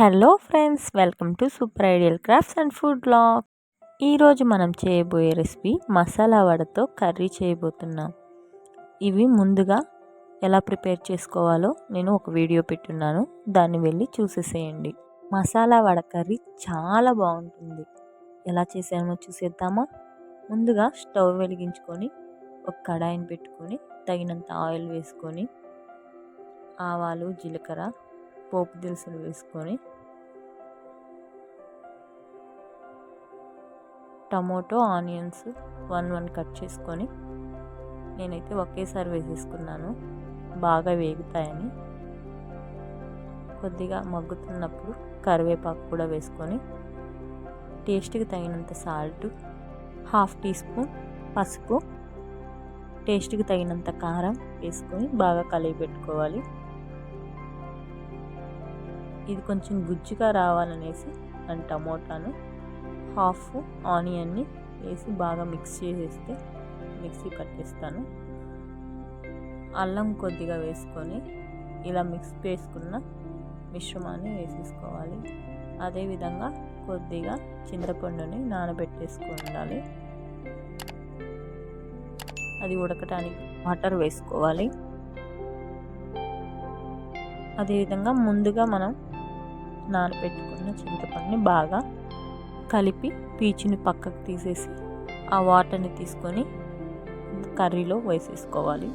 Hello friends welcome to super ideal crafts and food blog ఈరోజు మనం చేయబోయే recipe masala వడతో curry చేయబోతున్నాం. ఇవి ముందుగా ఎలా ప్రిపేర్ చేసుకోవాలో నేను ఒక వీడియో పెట్టున్నాను. దాన్ని వెళ్ళి చూసేసేయండి. మసాలా వడ కర్రీ చాలా బాగుంటుంది. ఎలా చేసామో చూసేద్దామా? ముందుగా స్టవ్ వెలిగించుకొని ఒక కడాయిని పెట్టుకొని తగినంత ఆయిల్ వేసుకొని ఆవాలు జీలకర్ర పోపు దినుసులు వేసుకొని tomato onions one one cut చేసుకొని నేనైతే ఒకేసారి వేసేసుకున్నాను. బాగా వేగుతాయని. కొద్దిగా మగ్గుతున్నప్పుడు కరివేపాకు కూడా వేసుకొని టేస్ట్కి తగినంత సాల్ట్ హాఫ్ టీ స్పూన్ పసుపు టేస్ట్కి తగినంత కారం వేసుకొని బాగా కలిపి పెట్టుకోవాలి. ఇది కొంచెం గుజ్జుగా రావాలనేసి దాని టమోటాను హాఫ్ ఆనియన్ని వేసి బాగా మిక్స్ చేసేస్తే మిక్సీ కట్టేస్తాను అల్లం కొద్దిగా వేసుకొని ఇలా మిక్స్ చేసుకున్న మిశ్రమాన్ని వేసేసుకోవాలి. అదేవిధంగా కొద్దిగా చింతపండుని నానబెట్టేసుకొని ఉండాలి. అది ఉడకటానికి వాటర్ వేసుకోవాలి. అదేవిధంగా ముందుగా మనం నానబెట్టుకున్న చింతపండుని బాగా కలిపి పీచుని పక్కకు తీసేసి ఆ వాటర్ని తీసుకొని కర్రీలో వేసేసుకోవాలి.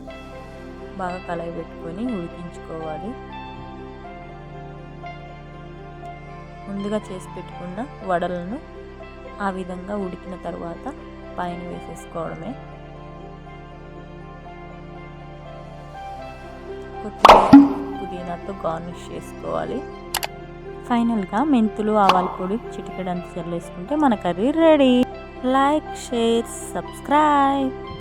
బాగా కలయి పెట్టుకొని ఉడికించుకోవాలి. ముందుగా చేసి పెట్టుకున్న వడలను ఆ విధంగా ఉడికిన తర్వాత పైన వేసేసుకోవడమే. కొత్తిమీర పుదీనాతో గార్నిష్ చేసుకోవాలి. ఫైనల్గా మెంతులు ఆవాల పొడి చిటికెడంత చల్లేసుకుంటే మన curry ready. Like share subscribe.